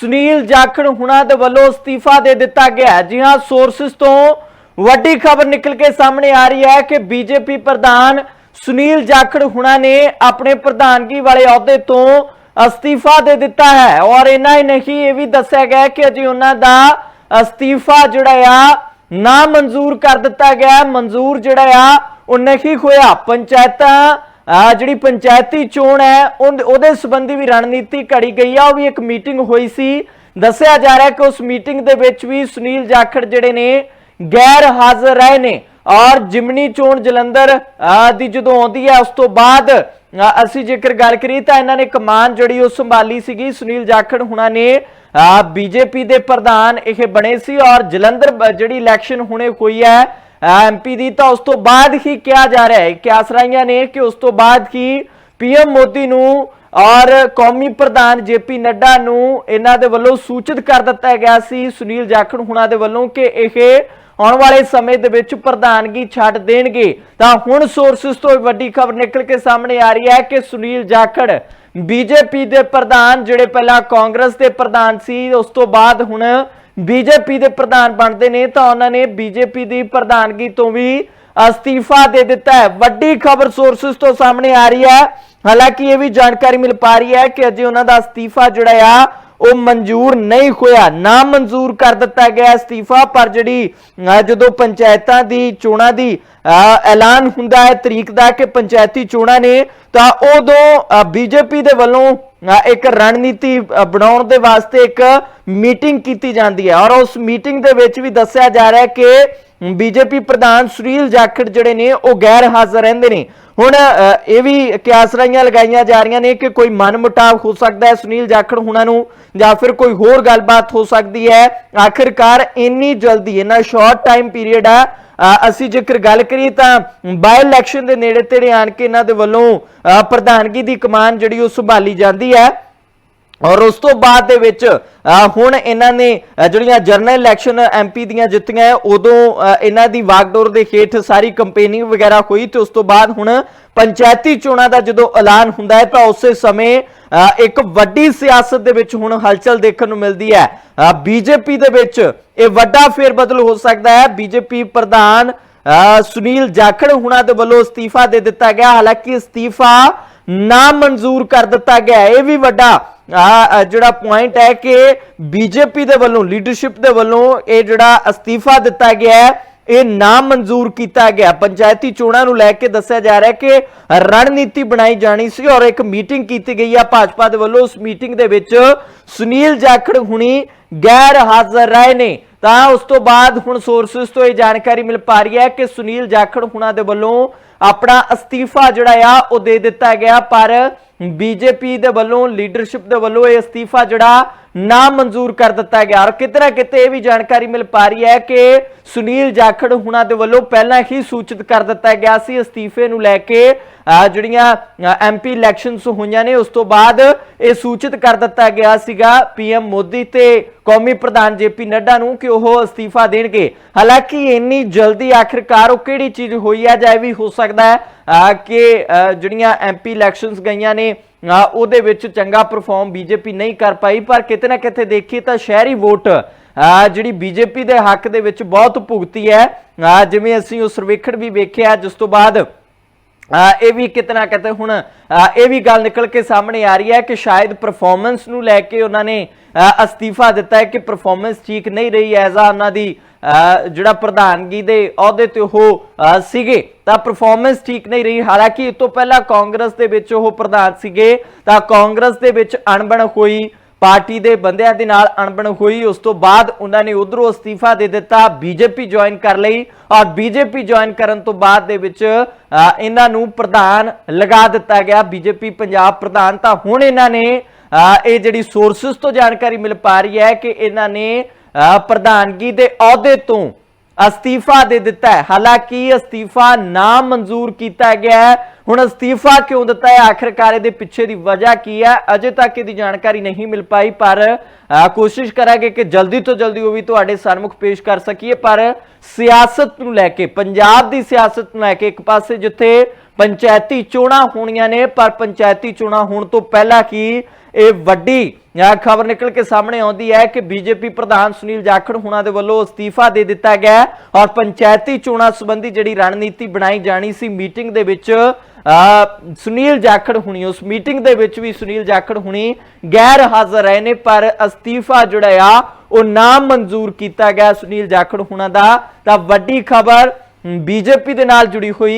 ਸੁਨੀਲ ਜਾਖੜ ਹੁਣਾਂ ਦੇ ਵੱਲੋਂ ਅਸਤੀਫਾ ਦੇ ਦਿੱਤਾ ਗਿਆ ਹੈ। ਜੀ ਹਾਂ ਸੋਰਸਸ ਤੋਂ ਵੱਡੀ ਖਬਰ ਨਿਕਲ ਕੇ ਸਾਹਮਣੇ ਆ ਰਹੀ ਹੈ ਕਿ ਬੀਜੇਪੀ ਪ੍ਰਧਾਨ ਸੁਨੀਲ ਜਾਖੜ ਹੁਣਾਂ ਨੇ ਆਪਣੇ ਪ੍ਰਧਾਨਗੀ ਵਾਲੇ ਅਹੁਦੇ ਤੋਂ ਅਸਤੀਫਾ ਦੇ ਦਿੱਤਾ ਹੈ। ਔਰ ਇਹਨਾਂ ਹੀ ਨਹੀਂ, ਇਹ ਵੀ ਦੱਸਿਆ ਗਿਆ ਕਿ ਅਜੇ ਉਹਨਾਂ ਦਾ ਅਸਤੀਫਾ ਜਿਹੜਾ ਆ, ਨਾ ਮਨਜ਼ੂਰ ਕਰ ਦਿੱਤਾ ਗਿਆ। ਮਨਜ਼ੂਰ ਜਿਹੜਾ ਆ, ਉਹ ਨਹੀਂ ਹੋਇਆ। ਪੰਚਾਇਤਾਂ ਆ ਜਿਹੜੀ ਪੰਚਾਇਤੀ ਚੋਣ ਹੈ ਉਹਦੇ ਸੰਬੰਧੀ ਵੀ ਰਣਨੀਤੀ ਘੜੀ ਗਈ ਆ, ਉਹ ਵੀ ਇੱਕ ਮੀਟਿੰਗ ਹੋਈ ਸੀ। ਦੱਸਿਆ ਜਾ ਰਿਹਾ ਕਿ ਉਸ ਮੀਟਿੰਗ ਦੇ ਵਿੱਚ ਵੀ ਸੁਨੀਲ ਜਾਖੜ ਜਿਹੜੇ ਨੇ, ਗੈਰ ਹਾਜ਼ਰ ਰਹੇ ਨੇ। ਔਰ ਜਿਮਨੀ ਚੋਣ ਜਲੰਧਰ ਦੀ ਜਦੋਂ ਆਉਂਦੀ ਹੈ, ਉਸ ਤੋਂ ਬਾਅਦ ਅਸੀਂ ਜੇਕਰ ਗੱਲ ਕਰੀਏ ਤਾਂ ਇਹਨਾਂ ਨੇ ਕਮਾਨ ਜਿਹੜੀ ਉਹ ਸੰਭਾਲੀ ਸੀਗੀ, ਸੁਨੀਲ ਜਾਖੜ ਹੁਣਾਂ ਨੇ। ਬੀਜੇਪੀ ਦੇ ਪ੍ਰਧਾਨ ਇਹ ਬਣੇ ਸੀ ਔਰ ਜਲੰਧਰ ਜਿਹੜੀ ਇਲੈਕਸ਼ਨ ਹੁਣੇ ਹੋਈ ਹੈ ਐਮਪੀ ਦੀ ਤਾਂ ਉਸ ਤੋਂ ਬਾਅਦ ਹੀ ਕਿਹਾ ਜਾ ਰਿਹਾ ਹੈ ਕਿ ਆਸਰਾਈਆਂ ਨੇ ਕਿ ਉਸ ਤੋਂ ਬਾਅਦ ਹੀ ਪੀਐਮ ਮੋਦੀ ਨੂੰ ਔਰ ਕੌਮੀ ਪ੍ਰਧਾਨ ਜੇਪੀ ਨੱਡਾ ਨੂੰ ਇਹਨਾਂ ਦੇ ਵੱਲੋਂ ਸੂਚਿਤ ਕਰ ਦਿੱਤਾ ਗਿਆ ਸੀ, ਸੁਨੀਲ ਜਾਖੜ ਹੁਣਾਂ ਦੇ ਵੱਲੋਂ ਕਿ ਇਹ ਆਉਣ ਵਾਲੇ ਸਮੇਂ ਦੇ ਵਿੱਚ ਪ੍ਰਧਾਨਗੀ ਛੱਡ ਦੇਣਗੇ। ਤਾਂ ਹੁਣ ਸੋਰਸਸ ਤੋਂ ਵੱਡੀ ਖਬਰ ਨਿਕਲ ਕੇ ਸਾਹਮਣੇ ਆ ਰਹੀ ਹੈ ਕਿ ਸੁਨੀਲ ਜਾਖੜ ਬੀਜੇਪੀ ਦੇ ਪ੍ਰਧਾਨ, ਜਿਹੜੇ ਪਹਿਲਾਂ ਕਾਂਗਰਸ ਦੇ ਪ੍ਰਧਾਨ ਸੀ, ਉਸ ਤੋਂ ਬਾਅਦ ਹੁਣ ਬੀਜੇਪੀ ਦੇ ਪ੍ਰਧਾਨ ਬਣਦੇ ਨੇ ਤਾਂ ਉਹਨਾਂ ਨੇ ਬੀਜੇਪੀ ਦੀ ਪ੍ਰਧਾਨਗੀ ਤੋਂ ਵੀ ਅਸਤੀਫਾ ਦੇ ਦਿੱਤਾ ਹੈ। ਵੱਡੀ ਖਬਰ ਸੋਰਸਸ ਤੋਂ ਸਾਹਮਣੇ ਆ ਰਹੀ ਹੈ। ਹਾਲਾਂਕਿ ਇਹ ਵੀ ਜਾਣਕਾਰੀ ਮਿਲ ਪਾ ਰਹੀ ਹੈ ਕਿ ਅਜੇ ਉਹਨਾਂ ਦਾ ਅਸਤੀਫਾ ਜਿਹੜਾ ਆ ਉਹ ਮਨਜ਼ੂਰ ਨਹੀਂ ਹੋਇਆ ਨਾ ਮਨਜ਼ੂਰ ਕਰ ਦਿੱਤਾ ਗਿਆ ਅਸਤੀਫਾ ਪਰ ਜਿਹੜੀ ਜਦੋਂ ਪੰਚਾਇਤਾਂ ਦੀ ਚੋਣਾਂ ਦੀ ਅਹ, ਐਲਾਨ ਹੁੰਦਾ ਹੈ ਤਰੀਕ ਦਾ ਕਿ ਪੰਚਾਇਤੀ ਚੋਣਾਂ ਨੇ ਤਾਂ ਉਦੋਂ ਬੀਜੇਪੀ ਦੇ ਵੱਲੋਂ ਅਹ, ਇੱਕ ਰਣਨੀਤੀ ਬਣਾਉਣ ਦੇ ਵਾਸਤੇ ਇੱਕ ਮੀਟਿੰਗ ਕੀਤੀ ਜਾਂਦੀ ਹੈ। ਔਰ ਉਸ ਮੀਟਿੰਗ ਦੇ ਵਿੱਚ ਵੀ ਦੱਸਿਆ ਜਾ ਰਿਹਾ ਹੈ ਕਿ ਬੀਜੇਪੀ ਪ੍ਰਧਾਨ ਸੁਨੀਲ ਜਾਖੜ ਜਿਹੜੇ ਨੇ, ਉਹ ਗੈਰ ਹਾਜ਼ਰ ਰਹਿੰਦੇ ਨੇ। ਹੁਣ ਇਹ ਵੀ ਕਿਆਸਰਾਈਆਂ ਲਗਾਈਆਂ ਜਾ ਰਹੀਆਂ ਨੇ ਕਿ ਕੋਈ ਮਨਮੁਟਾਵ ਹੋ ਸਕਦਾ ਹੈ ਸੁਨੀਲ ਜਾਖੜ ਹੁਣਾਂ ਨੂੰ, ਜਾਂ ਫਿਰ ਕੋਈ ਹੋਰ ਗੱਲਬਾਤ ਹੋ ਸਕਦੀ ਹੈ। ਆਖਿਰਕਾਰ ਇੰਨੀ ਜਲਦੀ, ਇੰਨਾ ਸ਼ਾਰਟ ਟਾਈਮ ਪੀਰੀਅਡ ਆ। ਅਸੀਂ ਜੇਕਰ ਗੱਲ ਕਰੀਏ ਤਾਂ ਬਾਈ ਇਲੈਕਸ਼ਨ ਦੇ ਨੇੜੇ ਤੇੜੇ ਆਣ ਕੇ ਇਹਨਾਂ ਦੇ ਵੱਲੋਂ ਪ੍ਰਧਾਨਗੀ ਦੀ ਕਮਾਨ ਜਿਹੜੀ ਉਹ ਸੰਭਾਲੀ ਜਾਂਦੀ ਹੈ। ਔਰ ਉਸ ਤੋਂ ਬਾਅਦ ਦੇ ਵਿੱਚ ਅਹ, ਹੁਣ ਇਹਨਾਂ ਨੇ ਜਿਹੜੀਆਂ ਜਰਨਲ ਇਲੈਕਸ਼ਨ ਐਮਪੀ ਦੀਆਂ ਜਿੱਤੀਆਂ ਉਦੋਂ ਇਹਨਾਂ ਦੀ ਵਾਗਡੋਰ ਦੇ ਹੇਠ ਸਾਰੀ ਕੰਪੇਨਿੰਗ ਵਗੈਰਾ ਹੋਈ ਤੇ ਉਸ ਤੋਂ ਬਾਅਦ ਹੁਣ ਪੰਚਾਇਤੀ ਚੋਣਾਂ ਦਾ ਜਦੋਂ ਐਲਾਨ ਹੁੰਦਾ ਹੈ ਤਾਂ ਉਸੇ ਸਮੇਂ ਇੱਕ ਵੱਡੀ ਸਿਆਸਤ ਦੇ ਵਿੱਚ ਹੁਣ ਹਲਚਲ ਦੇਖਣ ਨੂੰ ਮਿਲਦੀ ਹੈ। ਬੀਜੇਪੀ ਦੇ ਵਿੱਚ ਇਹ ਵੱਡਾ ਫੇਰਬਦਲ ਹੋ ਸਕਦਾ ਹੈ। ਬੀਜੇਪੀ ਪ੍ਰਧਾਨ ਅਹ, ਸੁਨੀਲ ਜਾਖੜ ਹੁਣਾਂ ਦੇ ਵੱਲੋਂ ਅਸਤੀਫਾ ਦੇ ਦਿੱਤਾ ਗਿਆ। ਹਾਲਾਂਕਿ ਅਸਤੀਫਾ ਨਾ ਮਨਜ਼ੂਰ ਕਰ ਦਿੱਤਾ ਗਿਆ। ਇਹ ਵੀ ਵੱਡਾ ਆ ਜਿਹੜਾ ਪੁਆਇੰਟ ਹੈ ਕਿ ਬੀਜੇਪੀ ਦੇ ਵੱਲੋਂ ਲੀਡਰਸ਼ਿਪ ਦੇ ਵੱਲੋਂ ਇਹ ਜਿਹੜਾ ਅਸਤੀਫਾ ਦਿੱਤਾ ਗਿਆ ਹੈ, ਇਹ ਨਾ ਮਨਜ਼ੂਰ ਕੀਤਾ ਗਿਆ। ਪੰਚਾਇਤੀ ਚੋਣਾਂ ਨੂੰ ਲੈ ਕੇ ਦੱਸਿਆ ਜਾ ਰਿਹਾ ਕਿ ਰਣਨੀਤੀ ਬਣਾਈ ਜਾਣੀ ਸੀ ਔਰ ਇੱਕ ਮੀਟਿੰਗ ਕੀਤੀ ਗਈ ਆ ਭਾਜਪਾ ਦੇ ਵੱਲੋਂ। ਉਸ ਮੀਟਿੰਗ ਦੇ ਵਿੱਚ ਸੁਨੀਲ ਜਾਖੜ ਹੁਣੀ ਗੈਰ ਹਾਜ਼ਰ ਰਹੇ ਨੇ। ਤਾਂ ਉਸ ਤੋਂ ਬਾਅਦ ਹੁਣ ਸੋਰਸਸ ਤੋਂ ਇਹ ਜਾਣਕਾਰੀ ਮਿਲ ਪਾ ਰਹੀ ਹੈ ਕਿ ਸੁਨੀਲ ਜਾਖੜ ਹੁਣਾਂ ਦੇ ਵੱਲੋਂ ਆਪਣਾ ਅਸਤੀਫਾ ਜਿਹੜਾ ਆ, ਉਹ ਦੇ ਦਿੱਤਾ ਗਿਆ। ਪਰ ਬੀਜੇਪੀ ਦੇ ਵੱਲੋਂ ਲੀਡਰਸ਼ਿਪ ਦੇ ਵੱਲੋਂ ਇਹ ਅਸਤੀਫਾ ਜਿਹੜਾ ਨਾ ਮਨਜ਼ੂਰ ਕਰ ਦਿੱਤਾ ਗਿਆ। ਔਰ ਕਿਤੇ ਨਾ ਕਿਤੇ ਇਹ ਵੀ ਜਾਣਕਾਰੀ ਮਿਲ ਪਾ ਰਹੀ ਹੈ ਕਿ ਸੁਨੀਲ ਜਾਖੜ ਹੁਣਾਂ ਦੇ ਵੱਲੋਂ ਪਹਿਲਾਂ ਹੀ ਸੂਚਿਤ ਕਰ ਦਿੱਤਾ ਗਿਆ ਸੀ ਅਸਤੀਫੇ ਨੂੰ ਲੈ ਕੇ। ਅਹ ਜਿਹੜੀਆਂ ਐਮਪੀ ਇਲੈਕਸ਼ਨਸ ਹੋਈਆਂ ਨੇ, ਉਸ ਤੋਂ ਬਾਅਦ ਇਹ ਸੂਚਿਤ ਕਰ ਦਿੱਤਾ ਗਿਆ ਸੀਗਾ ਪੀਐਮ ਮੋਦੀ ਤੇ ਕੌਮੀ ਪ੍ਰਧਾਨ ਜੇਪੀ ਨੱਡਾ ਨੂੰ ਕਿ ਉਹ ਅਸਤੀਫਾ ਦੇਣਗੇ। ਹਾਲਾਂਕਿ ਇੰਨੀ ਜਲਦੀ ਆਖਿਰਕਾਰ ਉਹ ਕਿਹੜੀ ਚੀਜ਼ ਹੋਈ ਹੈ ਜਾਂ ਇਹ ਵੀ ਹੋ ਸਕਦਾ ਹੈ ਕਿ ਅਹ ਜਿਹੜੀਆਂ ਐਮਪੀ ਇਲੈਕਸ਼ਨਸ ਗਈਆਂ ਨੇ ਉਹਦੇ ਵਿੱਚ ਚੰਗਾ ਪਰਫਾਰਮ ਬੀਜੇਪੀ ਨਹੀਂ ਕਰ ਪਾਈ, ਪਰ ਕਿਤੇ ਨਾ ਕਿਤੇ ਦੇਖੀਏ ਤਾਂ ਸ਼ਹਿਰੀ ਵੋਟ ਅਹ ਜਿਹੜੀ ਬੀਜੇਪੀ ਦੇ ਹੱਕ ਦੇ ਵਿੱਚ ਬਹੁਤ ਭੁਗਤੀ ਹੈ। ਜਿਵੇਂ ਅਸੀਂ ਉਹ ਸਰਵੇਖਣ ਵੀ ਵੇਖਿਆ, ਜਿਸ ਤੋਂ ਬਾਅਦ ਇਹ ਵੀ ਕਿਤਨਾ ਕਿਤੇ ਹੁਣ ਇਹ ਵੀ ਗੱਲ ਨਿਕਲ ਕੇ ਸਾਹਮਣੇ ਆ ਰਹੀ ਹੈ ਕਿ ਸ਼ਾਇਦ ਪਰਫਾਰਮੈਂਸ ਨੂੰ ਲੈ ਕੇ ਉਹਨਾਂ ਨੇ ਅਸਤੀਫਾ ਦਿੱਤਾ ਹੈ ਕਿ ਪਰਫਾਰਮੈਂਸ ਠੀਕ ਨਹੀਂ ਰਹੀ, ਐਜ਼ ਆ ਉਹਨਾਂ ਦੀ ਜਿਹੜਾ ਪ੍ਰਧਾਨਗੀ ਦੇ ਅਹੁਦੇ ਤੇ ਉਹ ਸੀਗੇ ਤਾਂ ਪਰਫਾਰਮੈਂਸ ਠੀਕ ਨਹੀਂ ਰਹੀ। ਹਾਲਾਂਕਿ ਇਸ ਤੋਂ ਪਹਿਲਾਂ ਕਾਂਗਰਸ ਦੇ ਵਿੱਚ ਉਹ ਪ੍ਰਧਾਨ ਸੀਗੇ ਤਾਂ ਕਾਂਗਰਸ ਦੇ ਵਿੱਚ ਅਣਬਣ ਹੋਈ ਪਾਰਟੀ ਦੇ ਬੰਦਿਆਂ ਦੇ ਨਾਲ ਅਣਬਣ ਹੋਈ। ਉਸ ਤੋਂ ਬਾਅਦ ਉਹਨਾਂ ਨੇ ਉਧਰੋਂ ਅਸਤੀਫਾ ਦੇ ਦਿੱਤਾ ਬੀਜੇਪੀ ਜੁਆਇਨ ਕਰ ਲਈ ਔਰ ਬੀਜੇਪੀ ਜੁਆਇਨ ਕਰਨ ਤੋਂ ਬਾਅਦ ਦੇ ਵਿੱਚ ਅ, ਇਹਨਾਂ ਨੂੰ ਪ੍ਰਧਾਨ ਲਗਾ ਦਿੱਤਾ ਗਿਆ। ਬੀਜੇਪੀ ਪੰਜਾਬ ਪ੍ਰਧਾਨ ਤਾਂ ਹੁਣ ਇਹਨਾਂ ਨੇ ਅ, ਇਹ ਜਿਹੜੀ ਸੋਰਸਸ ਤੋਂ ਜਾਣਕਾਰੀ ਮਿਲ ਪਾ ਰਹੀ ਹੈ ਕਿ ਇਹਨਾਂ ਨੇ ਪ੍ਰਧਾਨਗੀ ਦੇ ਅਹੁਦੇ ਤੋਂ ਅਸਤੀਫਾ ਦੇ ਦਿੱਤਾ ਹੈ। ਹਾਲਾਂਕਿ ਅਸਤੀਫਾ ਨਾ ਮਨਜ਼ੂਰ ਕੀਤਾ ਗਿਆ ਹੈ। ਹੁਣ ਅਸਤੀਫਾ ਕਿਉਂ ਦਿੱਤਾ ਹੈ? ਆਖਿਰਕਾਰ ਇਹਦੇ ਪਿੱਛੇ ਦੀ ਵਜ੍ਹਾ ਕੀ ਹੈ? ਅਜੇ ਤੱਕ ਇਹਦੀ ਜਾਣਕਾਰੀ ਨਹੀਂ ਮਿਲ ਪਾਈ ਪਰ ਅ, ਕੋਸ਼ਿਸ਼ ਕਰਾਂਗੇ ਕਿ ਜਲਦੀ ਤੋਂ ਜਲਦੀ ਉਹ ਵੀ ਤੁਹਾਡੇ ਸਾਹਮਣੇ ਪੇਸ਼ ਕਰ ਸਕੀਏ। ਪਰ ਸਿਆਸਤ ਨੂੰ ਲੈ ਕੇ ਪੰਜਾਬ ਦੀ ਸਿਆਸਤ ਨੂੰ ਲੈ ਕੇ ਇੱਕ ਪਾਸੇ ਜਿੱਥੇ ਪੰਚਾਇਤੀ ਚੋਣਾਂ ਹੋਣੀਆਂ ਨੇ ਪਰ ਪੰਚਾਇਤੀ ਚੋਣਾਂ ਹੋਣ ਤੋਂ ਪਹਿਲਾਂ ਕੀ ਇਹ ਵੱਡੀ ਖਬਰ ਨਿਕਲ ਕੇ ਸਾਹਮਣੇ ਆਉਂਦੀ ਹੈ ਕਿ ਬੀਜੇਪੀ ਪ੍ਰਧਾਨ ਸੁਨੀਲ ਜਾਖੜ ਹੁਣਾਂ ਦੇ ਵੱਲੋਂ ਅਸਤੀਫਾ ਦੇ ਦਿੱਤਾ ਗਿਆ ਔਰ ਪੰਚਾਇਤੀ ਚੋਣਾਂ ਸੰਬੰਧੀ ਜਿਹੜੀ ਰਣਨੀਤੀ ਬਣਾਈ ਜਾਣੀ ਸੀ ਮੀਟਿੰਗ ਦੇ ਵਿੱਚ ਅਹ, ਸੁਨੀਲ ਜਾਖੜ ਹੁਣੀ ਉਸ ਮੀਟਿੰਗ ਦੇ ਵਿੱਚ ਵੀ ਸੁਨੀਲ ਜਾਖੜ ਹੁਣੀ ਗੈਰ ਹਾਜ਼ਰ ਰਹੇ ਨੇ ਪਰ ਅਸਤੀਫਾ ਜਿਹੜਾ ਆ ਉਹ ਨਾ ਮਨਜ਼ੂਰ ਕੀਤਾ ਗਿਆ ਸੁਨੀਲ ਜਾਖੜ ਹੁਣਾਂ ਦਾ। ਤਾਂ ਵੱਡੀ ਖਬਰ ਬੀਜੇਪੀ ਦੇ ਨਾਲ ਜੁੜੀ ਹੋਈ